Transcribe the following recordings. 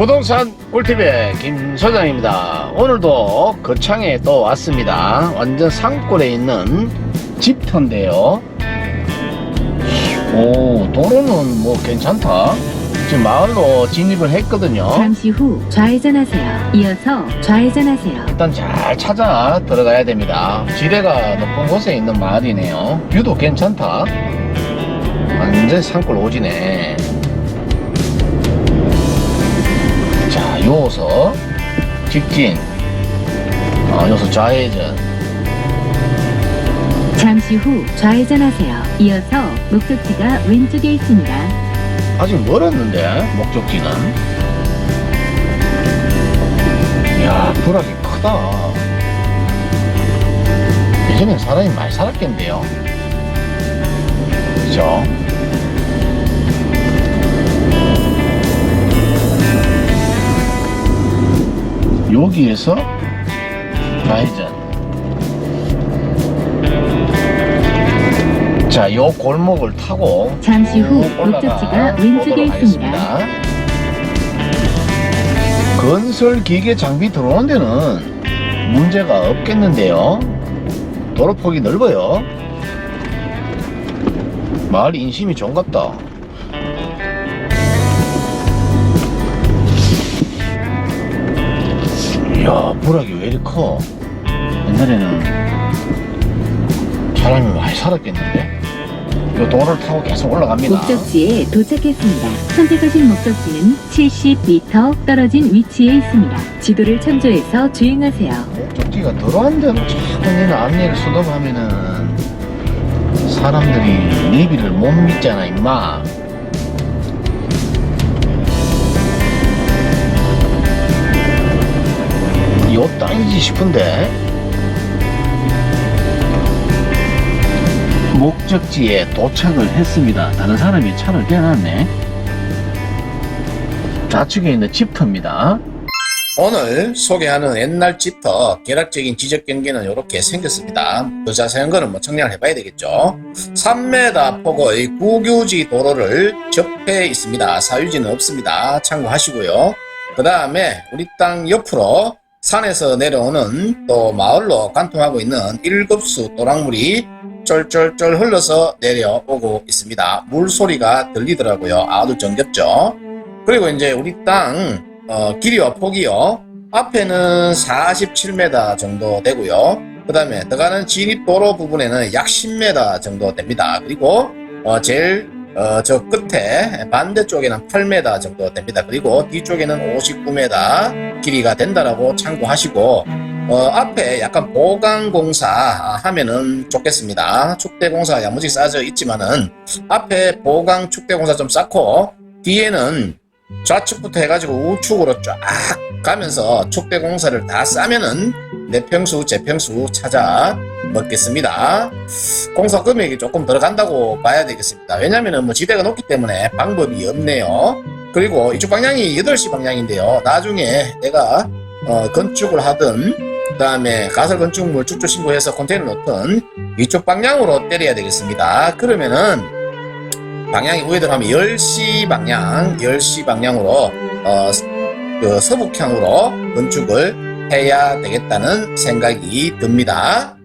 부동산 꿀팁의 김 소장입니다. 오늘도 거창에 또 왔습니다. 완전 산골에 있는 집터인데요. 오, 도로는 뭐 괜찮다. 지금 마을로 진입을 했거든요. 잠시 후 좌회전하세요. 이어서 좌회전하세요. 일단 잘 찾아 들어가야 됩니다. 지대가 높은 곳에 있는 마을이네요. 뷰도 괜찮다. 완전 산골 오지네. 요서 직진. 어, 요서 좌회전. 잠시 후 좌회전하세요. 이어서 목적지가 왼쪽에 있습니다. 아직 멀었는데 목적지는. 이야, 불악이 크다. 예전엔 사람이 많이 살았겠는데요. 그죠? 여기에서 좌회전. 자, 요 골목을 타고 잠시 후 목적지가 왼쪽에 있습니다. 건설 기계 장비 들어오는 데는 문제가 없겠는데요. 도로 폭이 넓어요. 마을 인심이 좋은 것 같다. 야, 불악이 왜 이리 커? 옛날에는 사람이 많이 살았겠는데? 이 도로를 타고 계속 올라갑니다. 목적지에 도착했습니다. 선택하신 목적지는 70m 떨어진 위치에 있습니다. 지도를 참조해서 주행하세요. 목적지가 대로 자꾸 니는 안내를 수동하면은 사람들이 내비를 못 믿잖아 임마 요 땅이지 싶은데 목적지에 도착을 했습니다 다른 사람이 차를 대놨네 좌측에 있는 집터입니다 오늘 소개하는 옛날 집터 계략적인 지적 경계는 이렇게 생겼습니다. 그 자세한 거는 뭐 청량을 해봐야 되겠죠. 3m 폭의 국유지 도로를 접해 있습니다. 사유지는 없습니다. 참고하시고요. 그 다음에 우리 땅 옆으로 산에서 내려오는 또 마을로 관통하고 있는 일급수 또랑물이 쫄쫄쫄 흘러서 내려오고 있습니다. 물소리가 들리더라고요. 아주 정겹죠. 그리고 이제 우리 땅 어, 길이와 폭이요. 앞에는 47m 정도 되고요. 그 다음에 들어가는 진입도로 부분에는 약 10m 정도 됩니다. 그리고 어, 제일 어, 저 끝에 반대쪽에는 8m 정도 됩니다. 그리고 뒤쪽에는 59m 길이가 된다라고 참고하시고 어, 앞에 약간 보강공사 하면은 좋겠습니다. 축대공사 야무지게 쌓여져 있지만은 앞에 보강 축대공사 좀 쌓고 뒤에는 좌측부터 해가지고 우측으로 쫙 가면서 촉대 공사를 다 싸면은 내 평수, 재평수 찾아 먹겠습니다. 공사 금액이 조금 들어간다고 봐야 되겠습니다. 왜냐면은 뭐 지대가 높기 때문에 방법이 없네요. 그리고 이쪽 방향이 8시 방향인데요. 나중에 내가 어, 건축을 하든 그 다음에 가설 건축물 축조 신고해서 컨테이너 놓든 이쪽 방향으로 때려야 되겠습니다. 그러면은 방향이 우회전하면 10시 방향, 10시 방향으로 어, 그 서북향으로 건축을 해야 되겠다는 생각이 듭니다.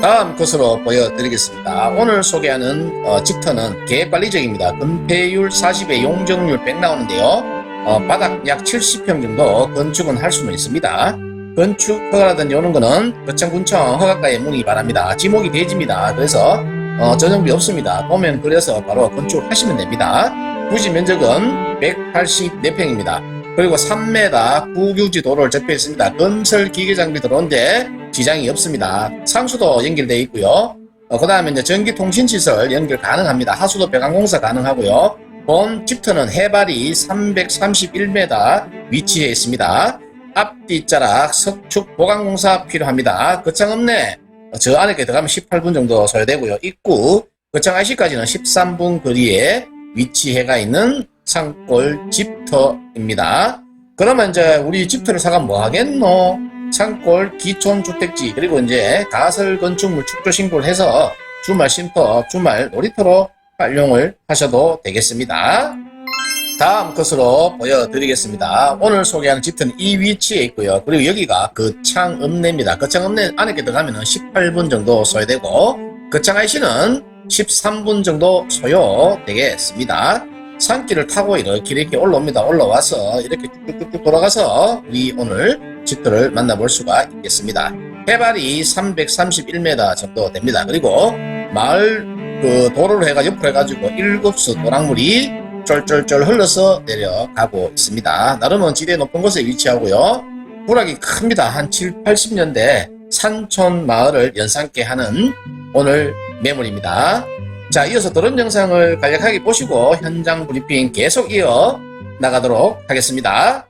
다음 것으로 보여드리겠습니다. 오늘 소개하는 어, 집터는 계획관리적입니다. 건폐율 40에 용적률 100 나오는데요. 어, 바닥 약 70평 정도 건축은 할 수는 있습니다. 건축 허가라든지 오는 거는 거창군청 허가가에 문의 바랍니다. 지목이 대지입니다. 그래서 어, 전용비 없습니다. 오면 그래서 바로 건축하시면 됩니다. 부지 면적은 184평입니다. 그리고 3m 국유지 도로를 접해 있습니다. 건설 기계 장비 들어온데 지장이 없습니다. 상수도 연결되어 있고요. 그 다음에 이제 전기통신시설 연결 가능합니다. 하수도 배관공사 가능하고요. 본 집터는 해발이 331m 위치해 있습니다. 앞뒤자락 석축 보강공사 필요합니다. 거창 없네. 저 안에 들어가면 18분 정도 소요되고요. 입구 거창 IC까지는 13분 거리에 위치해가 있는 산골 집터입니다. 그러면 이제 우리 집터를 사가 뭐 하겠노? 산골 기촌주택지 그리고 이제 가설 건축물 축조 신고를 해서 주말 쉼터, 주말 놀이터로 활용을 하셔도 되겠습니다. 다음 것으로 보여드리겠습니다. 오늘 소개하는 집은 이 위치에 있고요. 그리고 여기가 거창 읍내입니다. 거창 읍내 안에 들어가면 18분 정도 소요되고 거창 IC는 13분 정도 소요되겠습니다. 산길을 타고 이렇게 이렇게 올라옵니다. 올라와서 이렇게 쭉쭉쭉 돌아가서 우리 오늘 집들을 만나볼 수가 있겠습니다. 해발이 331m 정도 됩니다. 그리고 마을 그 도로를 해가 옆으로 해가지고 일곱수 도랑물이 쫄쫄쫄 흘러서 내려가고 있습니다. 나름은 지대 높은 곳에 위치하고요. 부락이 큽니다. 한 7, 80년대 산촌 마을을 연상케 하는 오늘 매물입니다. 자, 이어서 다른 영상을 간략하게 보시고 현장 브리핑 계속 이어 나가도록 하겠습니다.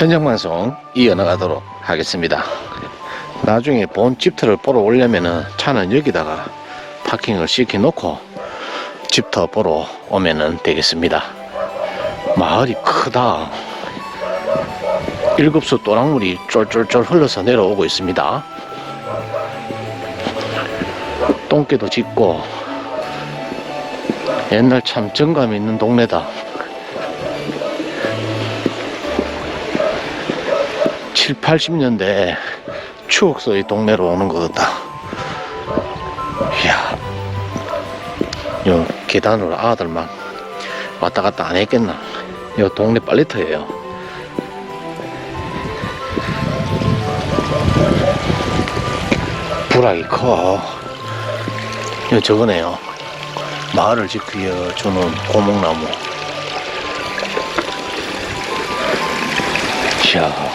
현장 방송 이어나가도록 하겠습니다. 나중에 본 집터를 보러 오려면은 차는 여기다가 파킹을 시켜놓고 집터 보러 오면은 되겠습니다. 마을이 크다. 일급수 또랑물이 쫄쫄쫄 흘러서 내려오고 있습니다. 똥개도 짙고 옛날 참 정감 있는 동네다. 7, 80년대 추억 속의 동네로 오는 것 같다. 이야, 요 계단으로 아들만 왔다 갔다 안 했겠나? 요 동네 빨리터예요. 불악이 커. 요 저거네요. 마을을 지키어 주는 고목나무. 이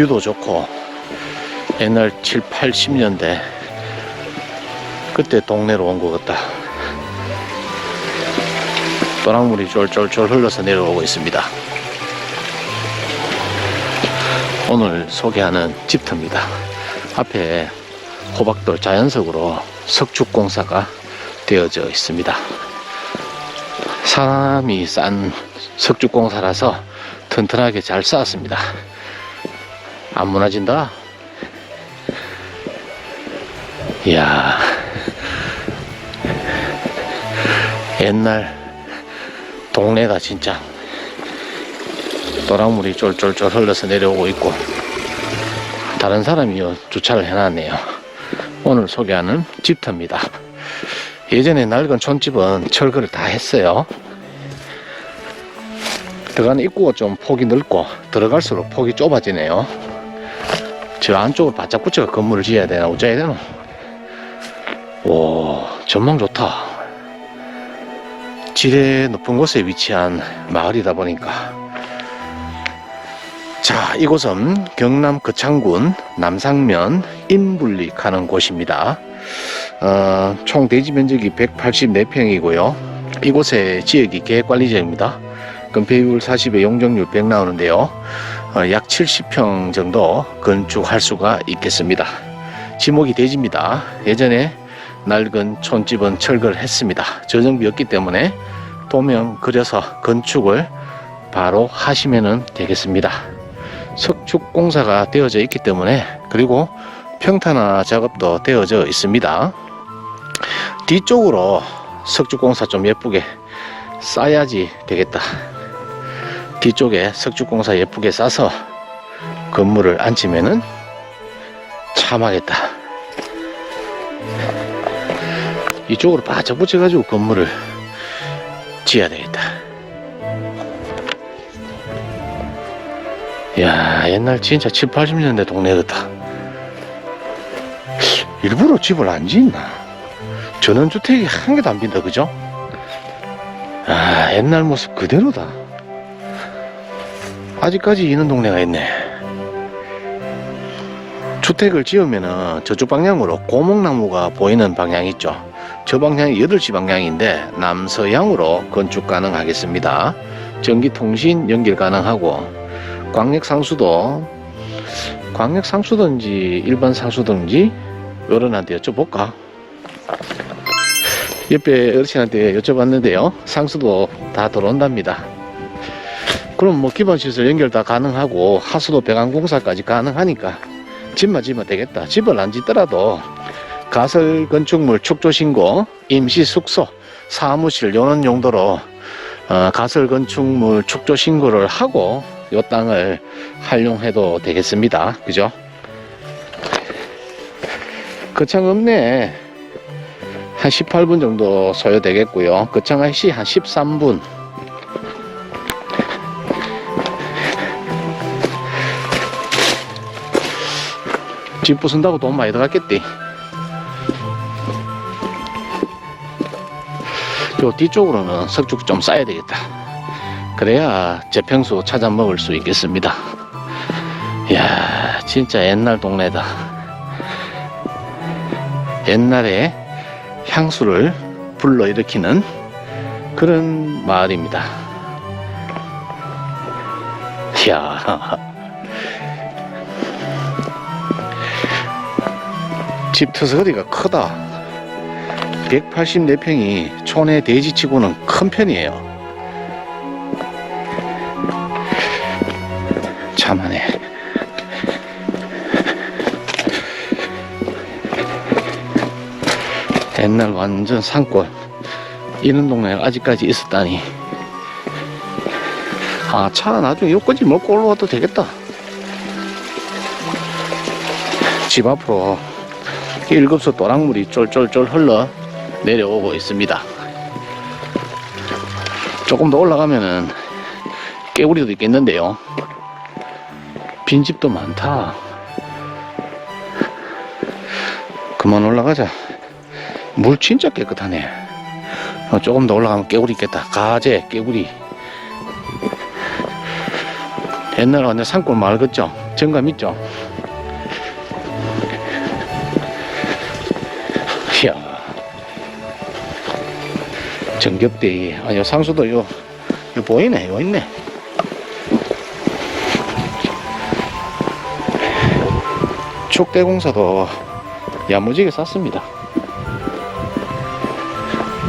뷰도 좋고 옛날 7, 80년대 그때 동네로 온 것 같다. 또랑물이 쫄쫄쫄 흘러서 내려오고 있습니다. 오늘 소개하는 집터입니다. 앞에 호박돌 자연석으로 석축공사가 되어져 있습니다. 사람이 싼 석축공사라서 튼튼하게 잘 쌓았습니다. 안 무너진다. 이야. 옛날 동네가 진짜 또랑물이 쫄쫄쫄 흘러서 내려오고 있고 다른 사람이 주차를 해놨네요. 오늘 소개하는 집터입니다. 예전에 낡은 촌집은 철거를 다 했어요. 들어가는 입구가 좀 폭이 넓고 들어갈수록 폭이 좁아지네요. 저 안쪽으로 바짝 붙여 건물을 지어야 되나 어째야 되나? 오 전망 좋다. 지대 높은 곳에 위치한 마을이다 보니까 자 이곳은 경남 거창군 남상면 인불리 가는 곳입니다. 어, 총 대지 면적이 184평이고요. 이곳의 지역이 계획관리지역입니다. 건폐율 40에 용적률 100 나오는데요. 어, 약 70평 정도 건축할 수가 있겠습니다. 지목이 대지입니다. 예전에 낡은 촌집은 철거를 했습니다. 저정비였기 때문에 도면 그려서 건축을 바로 하시면 되겠습니다. 석축 공사가 되어져 있기 때문에 그리고 평탄화 작업도 되어져 있습니다. 뒤쪽으로 석축 공사 좀 예쁘게 싸야지 되겠다. 뒤쪽에 석축 공사 예쁘게 싸서 건물을 앉히면은 참하겠다. 이쪽으로 바짝 붙여가지고 건물을 지어야 되겠다. 야 옛날 진짜 7, 80년대 동네 같다. 일부러 집을 안 짓나? 전원주택이 한 개도 안 빈다, 그죠? 아, 옛날 모습 그대로다. 아직까지 이런 동네가 있네. 주택을 지으면은 저쪽 방향으로 고목나무가 보이는 방향 있죠. 저 방향이 8시 방향인데 남서향으로 건축 가능하겠습니다. 전기통신 연결 가능하고 광역상수도 광역상수든지 일반 상수든지 어른한테 여쭤볼까? 옆에 어르신한테 여쭤봤는데요. 상수도 다 들어온답니다. 그럼 뭐 기본시설 연결 다 가능하고 하수도 배관공사까지 가능하니까 지면 되겠다. 집을 안 짓더라도 가설 건축물 축조 신고, 임시 숙소, 사무실 요런 용도로 어, 가설 건축물 축조 신고를 하고 요 땅을 활용해도 되겠습니다. 그죠? 거창 읍내 한 18분 정도 소요되겠고요. 거창시 한 13분. 집 부순다고 돈 많이 들어갔겠디. 요 뒤쪽으로는 석죽 좀 쌓아야 되겠다. 그래야 재평수 찾아 먹을 수 있겠습니다. 이야, 진짜 옛날 동네다. 옛날에 향수를 불러일으키는 그런 마을입니다. 이야. 집 터서리가 크다. 184평이 촌의 대지치고는 큰 편이에요. 참하네. 옛날 완전 산골. 이런 동네가 아직까지 있었다니. 아, 차 나중에 여기까지 먹고 올라와도 되겠다. 집 앞으로 일급소 또랑물이 쫄쫄쫄 흘러 내려오고 있습니다. 조금 더 올라가면은 깨구리도 있겠는데요. 빈집도 많다. 그만 올라가자. 물 진짜 깨끗하네. 어, 조금 더 올라가면 깨구리 있겠다. 가재, 깨구리. 옛날 완전 산골 같죠? 정감 있죠? 이야. 정겹대. 아니, 상수도 요, 요 보이네. 요 있네. 축대공사도 야무지게 쌌습니다.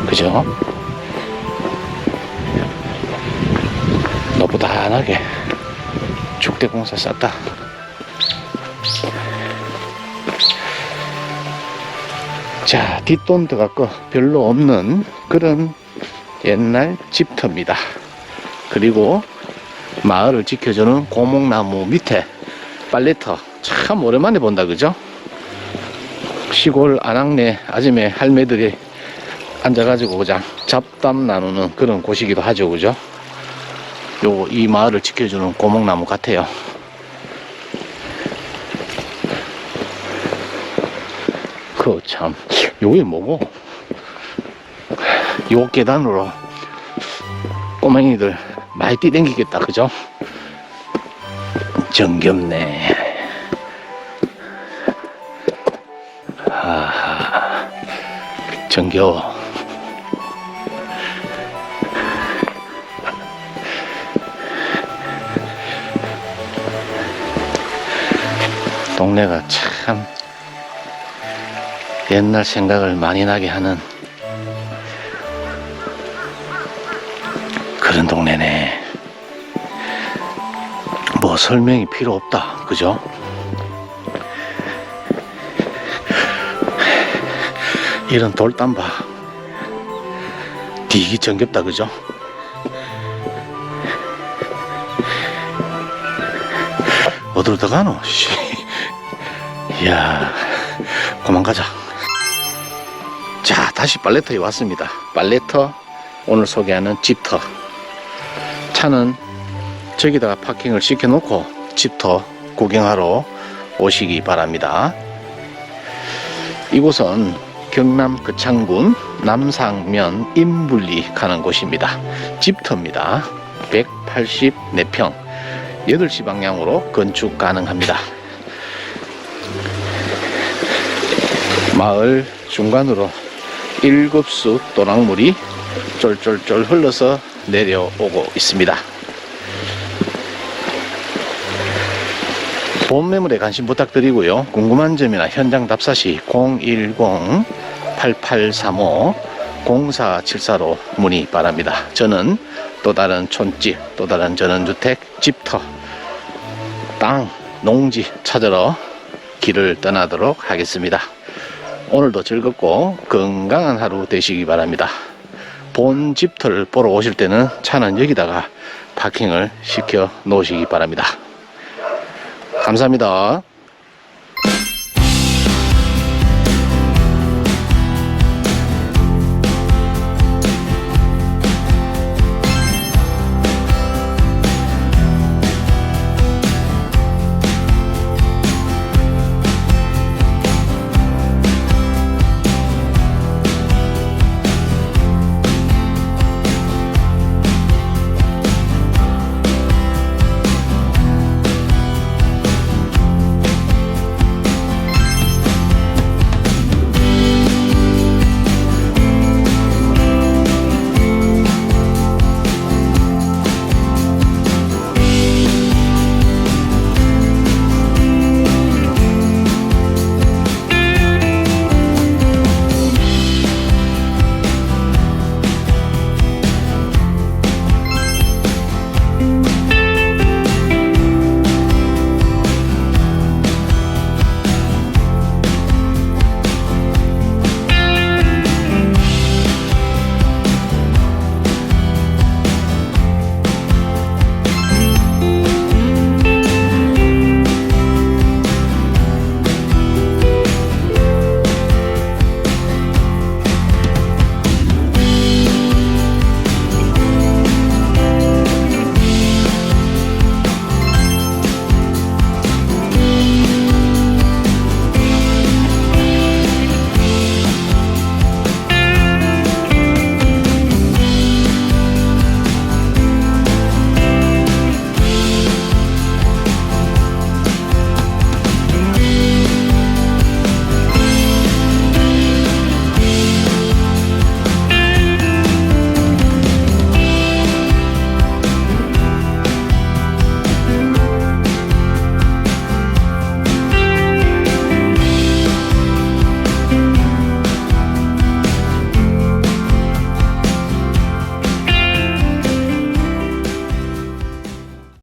그죠? 너부단하게 축대공사 쌌다. 자, 뒷돈 들어갈 거 별로 없는 그런 옛날 집터입니다. 그리고 마을을 지켜주는 고목나무 밑에 빨래터 참 오랜만에 본다 그죠? 시골 안악내 아줌매 할매들이 앉아가지고 그냥 잡담 나누는 그런 곳이기도 하죠 그죠? 요 이 마을을 지켜주는 고목나무 같아요. 그 참, 요게 뭐고? 요 계단으로 꼬맹이들 많이 뛰댕기겠다, 그죠? 정겹네. 아하, 정겨워. 동네가 참 옛날 생각을 많이 나게 하는 그런 동네네. 뭐 설명이 필요 없다. 그죠? 이런 돌담바 되게 정겹다. 그죠? 어디로 들어가노? 씨. 이야, 그만 가자. 자, 다시 빨래터에 왔습니다. 빨래터, 오늘 소개하는 집터. 차는 저기다가 파킹을 시켜놓고 집터 구경하러 오시기 바랍니다. 이곳은 경남 거창군 남상면 임불리 가는 곳입니다. 집터입니다. 184평, 8시 방향으로 건축 가능합니다. 마을 중간으로 일급수 또랑물이 쫄쫄쫄 흘러서 내려오고 있습니다. 본 매물에 관심 부탁드리고요. 궁금한 점이나 현장 답사시 010-8835-0474로 문의 바랍니다. 저는 또 다른 촌집, 또 다른 전원주택, 집터, 땅, 농지 찾으러 길을 떠나도록 하겠습니다. 오늘도 즐겁고 건강한 하루 되시기 바랍니다. 본 집터를 보러 오실 때는 차는 여기다가 파킹을 시켜 놓으시기 바랍니다. 감사합니다.